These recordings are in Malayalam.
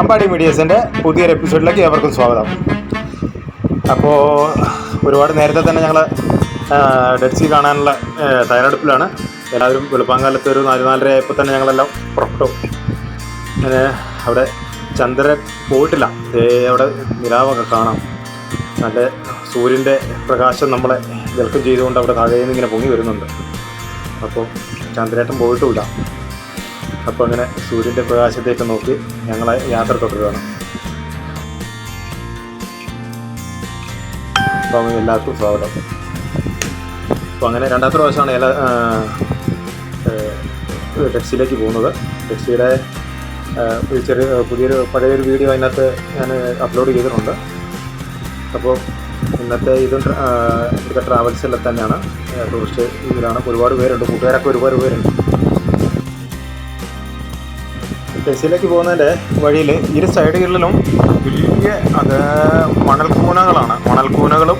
അമ്പാടി മീഡിയസിന്റെ പുതിയൊരു എപ്പിസോഡിലേക്ക് ഏവർക്കും സ്വാഗതം. അപ്പോൾ ഒരുപാട് നേരത്തെ തന്നെ ഞങ്ങൾ ഡെഡ് സീ കാണാനുള്ള തയ്യാറെടുപ്പിലാണ്. എല്ലാവരും വെളുപ്പാങ്കാലത്ത് ഒരു നാല് നാലര ആയപ്പോൾ തന്നെ ഞങ്ങളെല്ലാം പുറപ്പെട്ടു. അങ്ങനെ അവിടെ ചന്ദ്രൻ പോയിട്ടില്ല. അവിടെ നിലാവൊക്കെ കാണാം. നല്ല സൂര്യന്റെ പ്രകാശം നമ്മളെ വെൽക്കം ചെയ്തുകൊണ്ട് അവിടെ നിന്ന് ഇങ്ങനെ പൊങ്ങി വരുന്നുണ്ട്. അപ്പോൾ ചന്ദ്രേട്ടൻ പോയിട്ടുമില്ല. അപ്പോൾ അങ്ങനെ സൂര്യന്റെ പ്രകാശത്തേക്ക് നോക്കി ഞങ്ങൾ യാത്ര തുടരുകയാണ്. അപ്പം എല്ലാവർക്കും സ്വാഗതം. അപ്പോൾ അങ്ങനെ രണ്ടാമത്തെ പ്രാവശ്യമാണ് എല്ലാ ടെക്സിയിലേക്ക് പോകുന്നത്. ടെക്സിയുടെ ഒരു ചെറിയ പുതിയൊരു പഴയൊരു വീഡിയോ അതിനകത്ത് ഞാൻ അപ്ലോഡ് ചെയ്തിട്ടുണ്ട്. അപ്പോൾ ഇന്നത്തെ ഇതും ഇവിടുത്തെ ട്രാവൽസിലെ തന്നെയാണ്. ടൂറിസ്റ്റ് ഇതിലാണ്. ഒരുപാട് പേരുണ്ട്. കൂട്ടുകാരൊക്കെ ഒരുപാട് പേരുണ്ട്. ടെക്സിയിലേക്ക് പോകുന്നതിന്റെ വഴിയിൽ ഇരു സൈഡുകളിലും വലിയ അത് മണൽക്കൂനകളാണ് മണൽക്കൂനകളും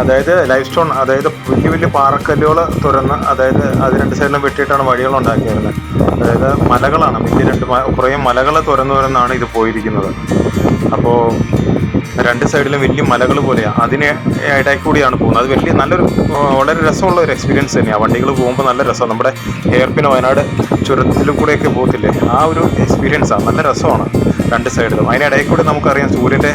അതായത് ലൈഫ് സ്റ്റോൺ അതായത് വലിയ വലിയ പാറക്കല്ലുകൾ തുറന്ന് അതായത് അത് രണ്ട് സൈഡിലും വെട്ടിയിട്ടാണ് വഴികൾ ഉണ്ടാക്കിയിരുന്നത്. അതായത് മലകളാണ് വലിയ രണ്ട് കുറേ മലകൾ തുറന്നു തുറന്നാണ് ഇത് പോയിരിക്കുന്നത്. അപ്പോൾ രണ്ട് സൈഡിലും വലിയ മലകൾ പോലെയാണ് അതിന് ഇടയിൽ കൂടിയാണ് പോകുന്നത്. അത് വലിയ നല്ലൊരു വളരെ രസമുള്ള ഒരു എക്സ്പീരിയൻസ് തന്നെയാണ് വണ്ടികൾ പോകുമ്പോൾ നല്ല രസമാണ് നമ്മുടെ ഹെയർപിൻ വയനാട് ചുരത്തിലും കൂടെയൊക്കെ പോകത്തില്ലേ? ആ ഒരു എക്സ്പീരിയൻസാണ് നല്ല രസമാണ് രണ്ട് സൈഡിലും. അതിനിടയിൽ കൂടി നമുക്കറിയാം സൂര്യന്റെ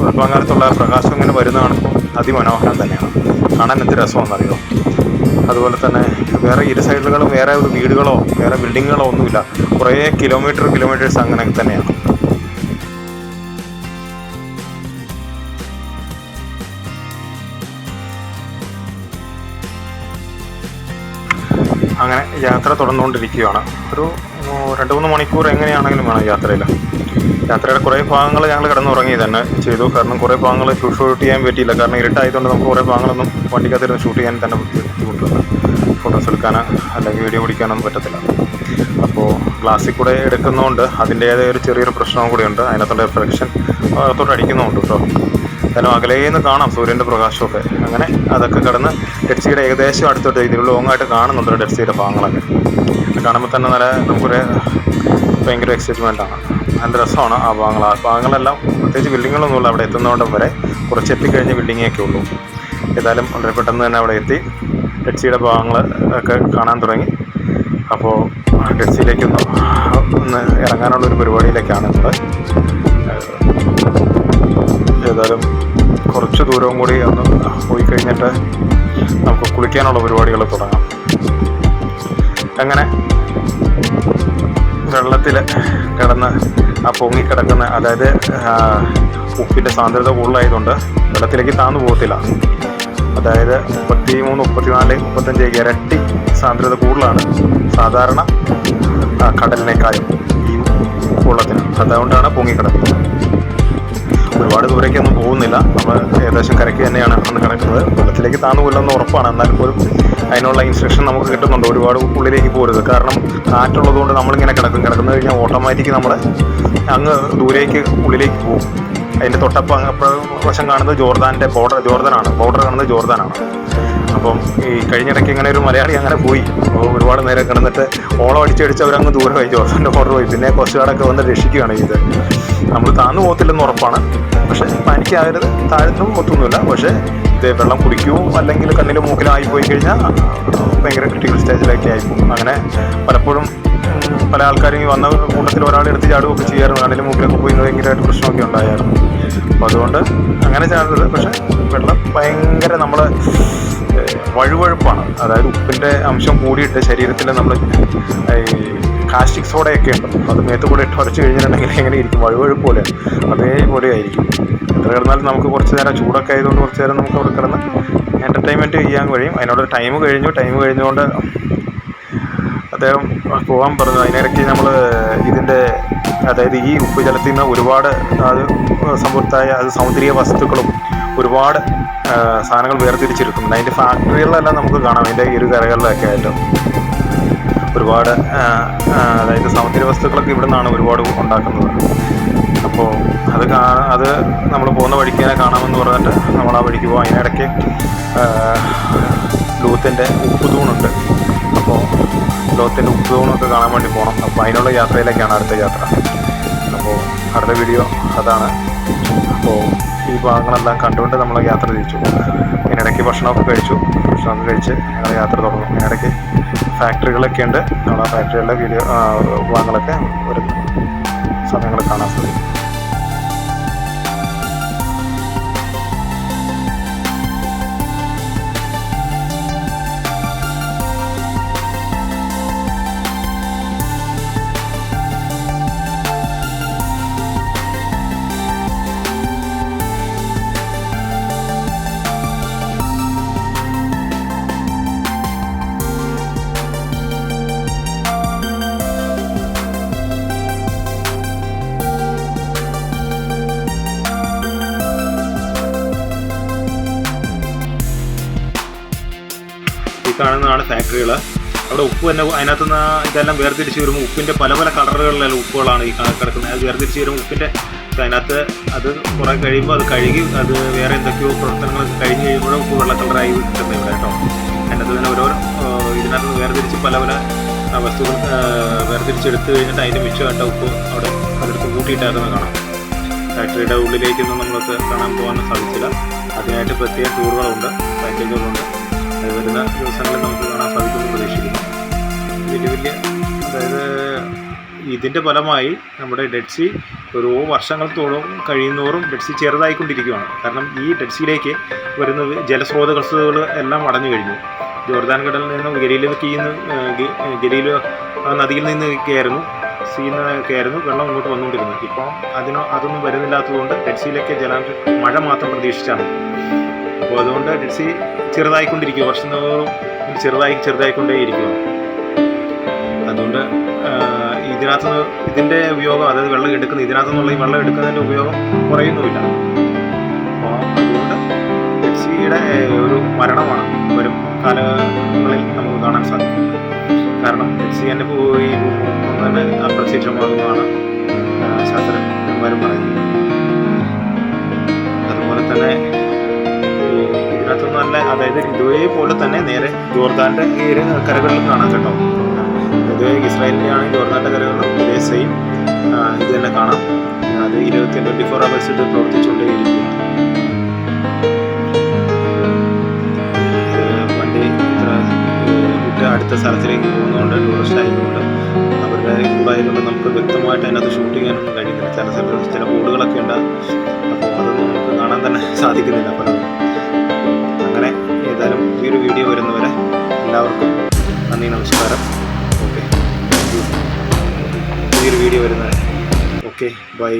വെളുപ്പാങ്കാലത്തുള്ള പ്രകാശം ഇങ്ങനെ വരുന്ന കാണുമ്പോൾ അതിമനോഹരം തന്നെയാണ്. കാണാൻ എന്ത് രസമാണെന്നറിയോ? അതുപോലെ തന്നെ വേറെ ഇരു സൈഡുകളും വേറെ ഒരു വീടുകളോ വേറെ ബിൽഡിങ്ങുകളോ ഒന്നുമില്ല. കുറേ കിലോമീറ്റർ കിലോമീറ്റേഴ്സ് അങ്ങനെ തന്നെയാണ് അങ്ങനെ യാത്ര തുടർന്നുകൊണ്ടിരിക്കുകയാണ്. ഒരു രണ്ട് മൂന്ന് മണിക്കൂർ എങ്ങനെയാണെങ്കിലും വേണം യാത്രയിൽ. യാത്രയുടെ കുറേ ഭാഗങ്ങൾ ഞങ്ങൾ കിടന്നുറങ്ങി തന്നെ ചെയ്തു. കാരണം കുറേ ഭാഗങ്ങൾ ഷൂട്ട് ചെയ്യാൻ പറ്റിയില്ല. കാരണം ഇരുട്ടായതുകൊണ്ട് നമുക്ക് കുറേ ഭാഗങ്ങളൊന്നും വണ്ടിക്കകത്തിരുന്ന് ഷൂട്ട് ചെയ്യാൻ തന്നെ ബുദ്ധി- ബുദ്ധിമുട്ടുണ്ട്. ഫോട്ടോസ് എടുക്കാനോ അല്ലെങ്കിൽ വീഡിയോ പിടിക്കാനൊന്നും പറ്റത്തില്ല. അപ്പോൾ ഗ്ലാസ്സിൽ കൂടെ എടുക്കുന്നതുകൊണ്ട് അതിന്റേതായ ഒരു ചെറിയൊരു പ്രശ്നവും ഉണ്ട് അതിനകത്തുള്ള റിഫ്ലക്ഷൻ അകത്തോട്ട് അടിക്കുന്നുമുണ്ട് കേട്ടോ എന്തായാലും അകലേന്ന് കാണാം സൂര്യന്റെ പ്രകാശമൊക്കെ. അങ്ങനെ അതൊക്കെ കിടന്ന് ഡെഡ്സിയുടെ ഏകദേശം അടുത്തോട്ട് ഇത് ലോങ്ങായിട്ട് കാണുന്നുണ്ട് ഡെഡ്സിയുടെ ഭാഗങ്ങളൊക്കെ. ഇത് കാണുമ്പോൾ തന്നെ നല്ല നമുക്കൊരു ഭയങ്കര എക്സൈറ്റ്മെന്റ് ആണ്. നല്ല രസമാണ് ആ ഭാഗങ്ങൾ. ആ ഭാഗങ്ങളെല്ലാം പ്രത്യേകിച്ച് ബിൽഡിങ്ങുകളൊന്നുമില്ല അവിടെ എത്തുന്നതുകൊണ്ട് വരെ കുറച്ച് എത്തിക്കഴിഞ്ഞ ബിൽഡിങ്ങൊക്കെ ഉള്ളൂ. ഏതായാലും വളരെ പെട്ടെന്ന് തന്നെ അവിടെ എത്തി. ഡെഡ് സീയുടെ ഭാഗങ്ങൾ ഒക്കെ കാണാൻ തുടങ്ങി. അപ്പോൾ ഡെഡ്സിയിലേക്കൊന്ന് ഒന്ന് ഇറങ്ങാനുള്ള ഒരു പരിപാടിയിലേക്കാണ് നമ്മൾ ദൂരവും കൂടി ഒന്ന് പോയി കഴിഞ്ഞിട്ട് നമുക്ക് കുളിക്കാനുള്ള പരിപാടികൾ തുടങ്ങാം. അങ്ങനെ വെള്ളത്തിൽ കിടന്ന് ആ പൊങ്ങിക്കിടക്കുന്ന അതായത് ഉപ്പിന്റെ സാന്ദ്രത കൂടുതലായതുകൊണ്ട് വെള്ളത്തിലേക്ക് താന്നു പോകത്തില്ല. അതായത് മുപ്പത്തി മൂന്ന് മുപ്പത്തിനാല് മുപ്പത്തഞ്ച് ഇരട്ടി സാന്ദ്രത കൂടുതലാണ്. സാധാരണ കടലിനേക്കാളും ഈ വെള്ളത്തിന്. അതുകൊണ്ടാണ് പൊങ്ങിക്കിടക്കുന്നത് ഒരുപാട് ദൂരേക്കൊന്നും പോകുന്നില്ല. നമ്മൾ ഏകദേശം കരയ്ക്ക് തന്നെയാണ് അന്ന് കിടക്കുന്നത് വെള്ളത്തിലേക്ക് താന്നു കൊല്ലുന്ന ഉറപ്പാണ്. എന്നാൽ പോലും അതിനുള്ള ഇൻസ്ട്രക്ഷൻ നമുക്ക് കിട്ടുന്നുണ്ട്. ഒരുപാട് ഉള്ളിലേക്ക് പോരുത്. കാരണം കാറ്റുള്ളത് കൊണ്ട് നമ്മളിങ്ങനെ കിടക്കും. കിടക്കുന്നത് കഴിഞ്ഞാൽ ഓട്ടോമാറ്റിക് നമ്മൾ അങ്ങ് ദൂരേക്ക് ഉള്ളിലേക്ക് പോകും. അതിന്റെ തൊട്ടപ്പം വശം കാണുന്നത് ജോർദാന്റെ ബോർഡർ ജോർദാനാണ്. ബോർഡർ കാണുന്നത് ജോർദാനാണ്. അപ്പം ഈ കഴിഞ്ഞിടയ്ക്ക് ഇങ്ങനെ ഒരു മലയാളി അങ്ങനെ പോയി. അപ്പോൾ ഒരുപാട് നേരം കിടന്നിട്ട് ഓളം അടിച്ചടിച്ച് അവരങ്ങ് ദൂരമായി. ജോസഫിന്റെ ഓർഡർ പോയി. പിന്നെ കോസ്റ്റ് ഗാർഡൊക്കെ വന്ന് രക്ഷിക്കുകയാണ് ചെയ്തത്. നമ്മൾ താന്നു പോകത്തില്ലെന്ന് ഉറപ്പാണ്. പക്ഷേ പാനിക്കാകരുത് താഴ്ന്നു പോകത്തൊന്നുമില്ല. പക്ഷേ ഇത് വെള്ളം കുടിക്കുകയോ അല്ലെങ്കിൽ കണ്ണിലും മൂക്കിലും ആയിപ്പോയി കഴിഞ്ഞാൽ ഭയങ്കര ക്രിട്ടിക്കൽ സ്റ്റേജിലൊക്കെ ആയിപ്പോകും. അങ്ങനെ പലപ്പോഴും പല ആൾക്കാരും ഈ വന്ന കൂട്ടത്തിൽ ഒരാൾ എടുത്ത് ചാടുകയൊക്കെ ചെയ്യാറുണ്ട്. കണ്ണിൽ മൂക്കിലൊക്കെ പോയി ഭയങ്കരമായിട്ട് പ്രശ്നമൊക്കെ ഉണ്ടായിരുന്നു അപ്പോൾ അതുകൊണ്ട് അങ്ങനെ ചാടരുത് പക്ഷേ വെള്ളം ഭയങ്കര നമ്മൾ വഴുവഴുപ്പാണ്. അതായത് ഉപ്പിന്റെ അംശം കൂടിയിട്ട് ശരീരത്തിൽ നമ്മൾ കാസ്റ്റിക് സോഡയൊക്കെ ഉണ്ട്. അത് മേത്ത് കൂടെ ഇട്ട് ഉരച്ച് കഴിഞ്ഞിട്ടുണ്ടെങ്കിൽ എങ്ങനെ ഇരിക്കും? വഴുവഴുപ്പ് പോലെ. അതേപോലെ ആയിരിക്കും. എത്ര കിടന്നാലും നമുക്ക് കുറച്ച് നേരം ചൂടൊക്കെ ആയതുകൊണ്ട് കുറച്ച് നേരം നമുക്ക് അവിടെ കിടന്ന് എന്റർടൈൻമെന്റ് ചെയ്യാൻ കഴിയും. അതിനോട് ടൈം കഴിഞ്ഞു. ടൈം കഴിഞ്ഞുകൊണ്ട് അദ്ദേഹം പോകാൻ പറഞ്ഞു. അതിനിടയ്ക്ക് നമ്മൾ ഇതിന്റെ അതായത് ഈ ഉപ്പ് ജലത്തിൽ നിന്ന് ഒരുപാട് അത് സമ്പത്തായ അത് സൗന്ദര്യ വസ്തുക്കളും ഒരുപാട് സാധനങ്ങൾ വേർതിരിച്ചെടുക്കുന്നുണ്ട് അതിന്റെ ഫാക്ടറികളിലെല്ലാം നമുക്ക് കാണാം. അതിന്റെ ഇരു കരകളിലൊക്കെ ആയിട്ട് ഒരുപാട് അതായത് സമുദ്ര വസ്തുക്കളൊക്കെ ഇവിടെ നിന്നാണ് ഒരുപാട് ഉണ്ടാക്കുന്നത്. അപ്പോൾ അത് അത് നമ്മൾ പോകുന്ന വഴിക്ക് തന്നെ കാണാമെന്ന് പറഞ്ഞിട്ട് നമ്മൾ ആ വഴിക്ക് പോകും അതിനിടയ്ക്ക് ലൂത്തിന്റെ ഉപ്പ് തൂണുണ്ട്. അപ്പോൾ ലോകത്തിന്റെ ഉപ്പ് തൂണൊക്കെ കാണാൻ വേണ്ടി പോകണം അപ്പോൾ അതിനുള്ള യാത്രയിലേക്കാണ് അടുത്ത യാത്ര. അപ്പോൾ അടുത്ത വീഡിയോ അതാണ്. അപ്പോൾ ഈ ഭാഗങ്ങളെല്ലാം കണ്ടുകൊണ്ട് നമ്മൾ യാത്ര തിരിച്ചു. ഇതിനിടയ്ക്ക് ഭക്ഷണമൊക്കെ കഴിച്ചു. ഭക്ഷണമൊക്കെ കഴിച്ച് ഞങ്ങൾ യാത്ര തുടങ്ങും. ഇതിനിടയ്ക്ക് ഫാക്ടറികളൊക്കെ ഉണ്ട്. നമ്മൾ ആ ഫാക്ടറികളുടെ വീഡിയോ ഭാഗങ്ങളൊക്കെ ഒരു സമയങ്ങൾ കാണാൻ സാധിക്കും. കാണുന്നതാണ് ഫാക്ടറികൾ അവിടെ ഉപ്പ് തന്നെ അതിനകത്ത് നിന്ന് ഇതെല്ലാം വേർതിരിച്ച് വരുമ്പോൾ ഉപ്പിന്റെ പല പല കളറുകളിലുള്ള ഉപ്പുകളാണ് ഈ കിടക്കുന്നത്. അത് വേർതിരിച്ച് വരുമ്പോൾ ഉപ്പിന്റെ അതിനകത്ത് അത് കുറേ കഴിയുമ്പോൾ അത് കഴുകി അത് വേറെ എന്തൊക്കെയോ പ്രവർത്തനങ്ങൾ കഴിഞ്ഞ് കഴിയുമ്പോഴും ഉപ്പ് വെള്ള കളറായി കിട്ടുന്നത് ഇവിടെ കേട്ടോ. അതിനകത്ത് തന്നെ ഓരോ ഇതിനകത്ത് നിന്ന് വേർതിരിച്ച് പല പല വസ്തുക്കൾ വേർതിരിച്ചെടുത്ത് കഴിഞ്ഞിട്ട് അതിന്റെ മിച്ചമായിട്ട് ഉപ്പ് അവിടെ അതെടുത്ത് കൂട്ടിയിട്ടാക്കുന്നത് കാണാം. ഫാക്ടറിയുടെ ഉള്ളിലേക്കൊന്നും നമ്മൾക്ക് കാണാൻ പോകാൻ സാധിച്ചില്ല. അതിനായിട്ട് പ്രത്യേക ടൂറുകളുണ്ട് പാക്കേജുകളുണ്ട് വരുന്ന ദിവസങ്ങളിൽ നമുക്ക് കാണാൻ സാധിക്കുമെന്ന് പ്രതീക്ഷിക്കുന്നു. വലിയ വലിയ അതായത് ഇതിന്റെ ഫലമായി നമ്മുടെ ഡെഡ് സി ഓരോ വർഷങ്ങൾ തോറും കഴിയുന്നോറും ഡെഡ് സി ചെറുതായിക്കൊണ്ടിരിക്കുകയാണ്. കാരണം ഈ ഡെഡ് സിയിലേക്ക് വരുന്ന ജലസ്രോതസ്സുകൾ എല്ലാം അടഞ്ഞു കഴിഞ്ഞു. ജോർദാൻ കടലിൽ നിന്നും ഗലീലൊക്കെ നിന്ന് ആ നദിയിൽ നിന്ന് കയറുന്നു. സീ കയറുന്നു വെള്ളം ഇങ്ങോട്ട് വന്നുകൊണ്ടിരുന്നത് ഇപ്പം അതിനോ അതൊന്നും വരുന്നില്ലാത്തതുകൊണ്ട് ഡെഡ് സിയിലേക്ക് ജലാംശ മഴ മാത്രം പ്രതീക്ഷിച്ചാണ്. അപ്പോൾ അതുകൊണ്ട് ഡിസി ചെറുതായിക്കൊണ്ടിരിക്കും വർഷം തോറും ചെറുതായി ചെറുതായിക്കൊണ്ടേ ഇരിക്കും അതുകൊണ്ട് ഇതിനകത്തുനിന്ന് ഇതിനകത്ത് നിന്ന് ഇതിന്റെ ഉപയോഗം അതായത് വെള്ളം എടുക്കുന്ന ഇതിനകത്തു നിന്നുള്ള ഈ വെള്ളം എടുക്കുന്നതിന്റെ ഉപയോഗം കുറയുന്നുമില്ല. അപ്പോൾ അതുകൊണ്ട് ഡിസിയുടെ ഒരു മരണമാണ് വരും കാലങ്ങളിൽ നമുക്ക് കാണാൻ സാധിക്കും. കാരണം സി തന്നെ പോയി തന്നെ അപ്രത്യക്ഷമാകുന്നതാണ് ശാസ്ത്രജ്ഞന്മാരും പറയുന്നത്. അതായത് ഇതേപോലെ തന്നെ നേരെ ജോർദാന്റെ ഈ കരകളിലും കാണാം കേട്ടോ. ഇത് ഇസ്രായേലിന്റെ ആണെങ്കിൽ ജോർദാന്റെ കരകളിലും വിദേശയും ഇത് തന്നെ കാണാം. അത് ഇരുപത്തി ട്വന്റി ഫോർ അവേഴ്സ് ഇത് പ്രവർത്തിച്ചുകൊണ്ടേയിരിക്കും. വണ്ടി ഇത്ര വിട്ട് അടുത്ത സ്ഥലത്തിലേക്ക് പോകുന്നതുകൊണ്ട് ടൂറിസ്റ്റ് ആയതുകൊണ്ട് അവരുടെ കൂടായതുകൊണ്ട് നമുക്ക് വ്യക്തമായിട്ട് അതിനകത്ത് ഷൂട്ട് ചെയ്യാനൊന്നും കഴിയുന്നില്ല. ചില സ്ഥലത്ത് ചില ബോർഡുകളൊക്കെ ഉണ്ട് അപ്പോൾ അതൊന്നും നമുക്ക് കാണാൻ തന്നെ സാധിക്കുന്നില്ല. പലതും നന്ദി നമസ്കാരം. ഓക്കെ ഈ ഒരു വീഡിയോ വരുന്നത്. Okay by